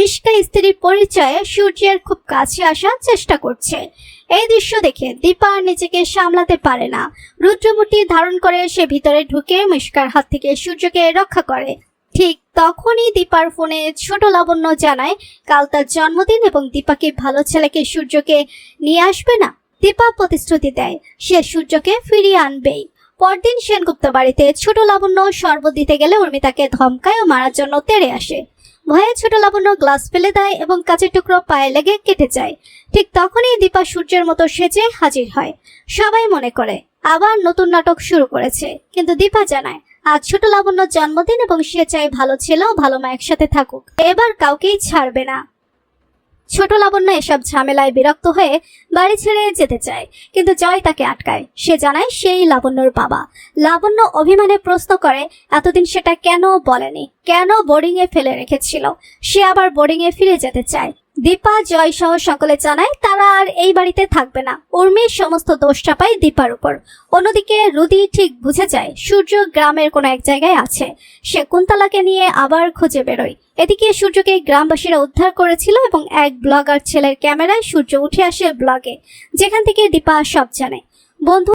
মিশকা স্ত্রীর পরিচয়ে সূর্যের খুব কাছে আসার চেষ্টা করছে। এই দৃশ্য দেখে দীপা নিজেকে সামলাতে পারে না। রুদ্রমূর্তি ধারণ করে সে ভিতরে ঢুকে মিশকার হাত থেকে সূর্যকে রক্ষা করে। ঠিক তখনই দীপার ফোনে ছোট লাবণ্য জানায়, কাল তার জন্মদিন এবং দীপাকে ভালো ছেলেকে সূর্যকে নিয়ে আসবে না? দীপা প্রতিশ্রুতি দেয়, সে সূর্যকে ফিরিয়ে আনবেই। পরদিন সেনগুপ্ত বাড়িতে ছোট লাবণ্য শরবত দিতে গেলে উর্মিতাকে ধমকায় ও মারার জন্য তেড়ে আসে। ভয়ে ছোট লাবণ্য গ্লাস ফেলে দেয় এবং কাঁচের টুকরো পায়ে লেগে কেটে যায়। ঠিক তখনই দীপা সূর্যের মতো সেজে হাজির হয়। সবাই মনে করে, আবার নতুন নাটক শুরু করেছে। কিন্তু দীপা জানায়, আজ ছোট লাবণ্যর জন্মদিন এবং সে চায় ভালো ছেলে ও ভালো মা একসাথে থাকুক। এবার কাউকেই ছাড়বে না। ছোট লাবণ্য এসব ঝামেলায় বিরক্ত হয়ে বাড়ি ছেড়ে যেতে চায়, কিন্তু জয় তাকে আটকায়। সে জানায় সেই লাবণ্যর বাবা। লাবণ্য অভিমানে প্রশ্ন করে, এতদিন সেটা কেন বলেনি? কেন বোর্ডিংয়ে ফেলে রেখেছিল? সে আবার বোর্ডিংয়ে ফিরে যেতে চায়। দীপা জয় সহ সকলে জানায়, তারা আর এই বাড়িতে থাকবে না। উর্মির সমস্ত দোষ চাপায় দীপার উপর। অন্যদিকে রুদি ঠিক বুঝে যায়, সূর্য গ্রামের কোনো এক জায়গায় আছে। সে কুন্তলাকে নিয়ে আবার খুঁজে বেরোয়। এদিকে সূর্যকে গ্রামবাসীরা উদ্ধার করেছিল এবং এক ব্লগার ছেলের ক্যামেরায় সূর্য উঠে আসে ব্লগে। যেখান থেকে দীপা সব জানে। বন্ধু